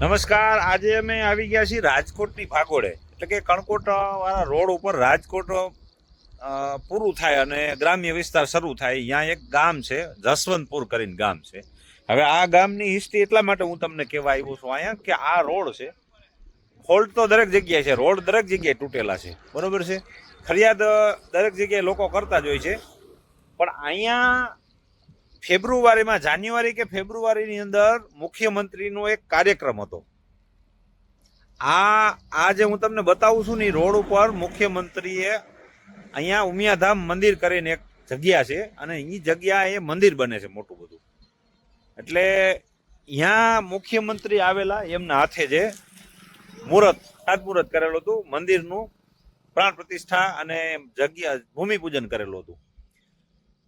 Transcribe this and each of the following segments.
નમસ્કાર આજે અમે આવી ગયા છીએ રાજકોટની ભાગોળે. એટલે કે કણકોટ વાળા રોડ ઉપર રાજકોટ પૂરું થાય અને ગ્રામ્ય વિસ્તાર શરૂ થાય. અહીંયા એક ગામ છે જસવંતપુર કરીને ગામ છે. હવે આ ગામની હિસ્ટ્રી એટલા માટે હું તમને કહેવા આવ્યો છું અહીંયા કે આ રોડ છે ફોલ્ટ તો દરેક જગ્યાએ છે રોડ દરેક જગ્યાએ તૂટેલા છે. બરોબર છે. ફરિયાદ દરેક જગ્યાએ લોકો કરતા જ હોય છે. પણ અહીંયા ફેબ્રુઆરીમાં, જાન્યુઆરી કે ફેબ્રુઆરીની અંદર મુખ્યમંત્રીનો એક કાર્યક્રમ હતો. આ આ જે હું તમને બતાવું છું ને રોડ ઉપર મુખ્યમંત્રીએ અહીંયા ઉમિયાધામ મંદિર કરીને એક જગ્યા છે અને એ જગ્યા એ મંદિર બને છે મોટું બધું. એટલે અહીંયા મુખ્યમંત્રી આવેલા, એમના હાથે જે મુહૂર્ત ખાતમુહૂર્ત કરેલું હતું, મંદિરનું પ્રાણ પ્રતિષ્ઠા અને જગ્યા, ભૂમિપૂજન કરેલું હતું.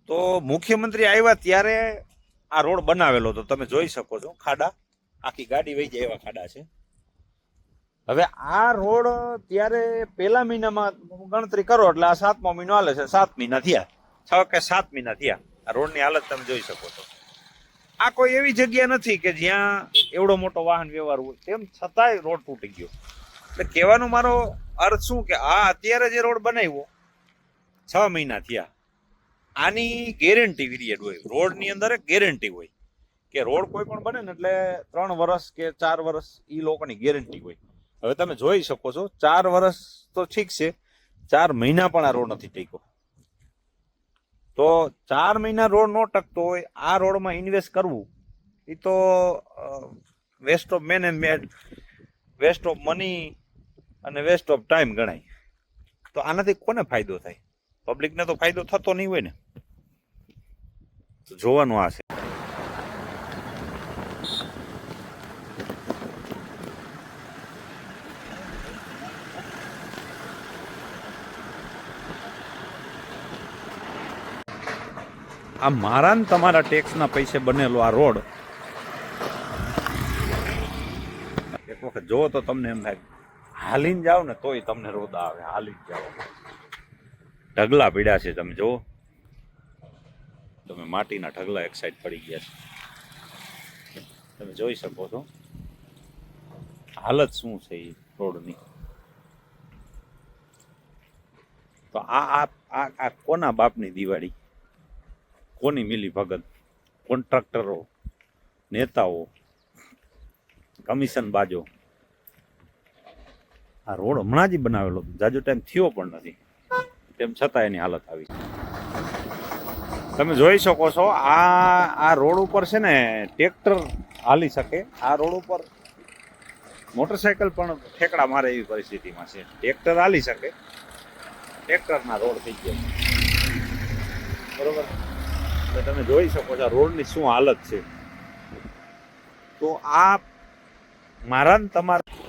તો મુખ્યમંત્રી આવ્યા ત્યારે આ રોડ બનાવેલો હતો. તમે જોઈ શકો છો, ખાડા. આખી ગાડી વહી જાય એવા ખાડા છે. હવે આ રોડ ત્યારે પહેલા મહિનામાં ગણતરી કરો એટલે આ સાતમો મહિનો હાલે છે. સાત મહિના થયા. છ કે સાત મહિના થયા. આ રોડની હાલત તમે જોઈ શકો છો. આ કોઈ એવી જગ્યા નથી કે જ્યાં એવડો મોટો વાહન વ્યવહાર હોય. તેમ છતાંય રોડ તૂટી ગયો. એટલે કહેવાનો મારો અર્થ શું કે આ અત્યારે જે રોડ બનાવ્યો, છ મહિના થયા. આની ગેરંટી પીરિયડ હોય. રોડની અંદર ગેરંટી હોય. કે રોડ કોઈ પણ બને ને એટલે ત્રણ વર્ષ કે ચાર વર્ષ એ લોકોની ગેરંટી હોય. હવે તમે જોઈ શકો છો, ચાર વર્ષ તો ઠીક છે, ચાર મહિના પણ આ રોડ નથી ટીકો તો ચાર મહિના રોડ નો ટકતો હોય, આ રોડમાં ઇન્વેસ્ટ કરવું એ તો waste of management waste of money અને વેસ્ટ ઓફ ટાઈમ ગણાય. તો આનાથી કોને ફાયદો થાય? પબ્લિકને તો ફાયદો થતો નહીં હોય ને. જોવાનું આ છે. આ મારા ને તમારા ટેક્સના પૈસે બનેલો આ રોડ. એક વખત જોવો તો તમને એમ થાય, હાલીને જાઓ ને તોય તમને રોદ આવે, હાલીને જાઓ. ઢગલા પીડ્યા છે તમે જુઓ. તમે માટીના ઢગલા એક સાઈડ પડી ગયા છે. તમે જોઈ શકો છો. હાલત શું છે એ રોડની? તો આ આ આ કોના બાપની દિવાળી? કોની મિલી ભગત કોન્ટ્રાક્ટરો, નેતાઓ, કમિશન બાજો? આ રોડ હમણાં જ બનાવેલો જાજો ટાઈમ થયો પણ નથી. તેમ છતાં એની હાલત આવી તમે જોઈ શકો છો, આ આ રોડ ઉપર છે ને ટ્રેક્ટર હાલી શકે. આ રોડ ઉપર મોટરસાયકલ પણ ઠેકડા મારે એવી પરિસ્થિતિમાં છે. ટ્રેક્ટર હાલી શકે. ટ્રેક્ટરના રોડ થઈ ગયો. બરોબર? એટલે તમે જોઈ શકો છો રોડની શું હાલત છે. તો આ મારા તમારા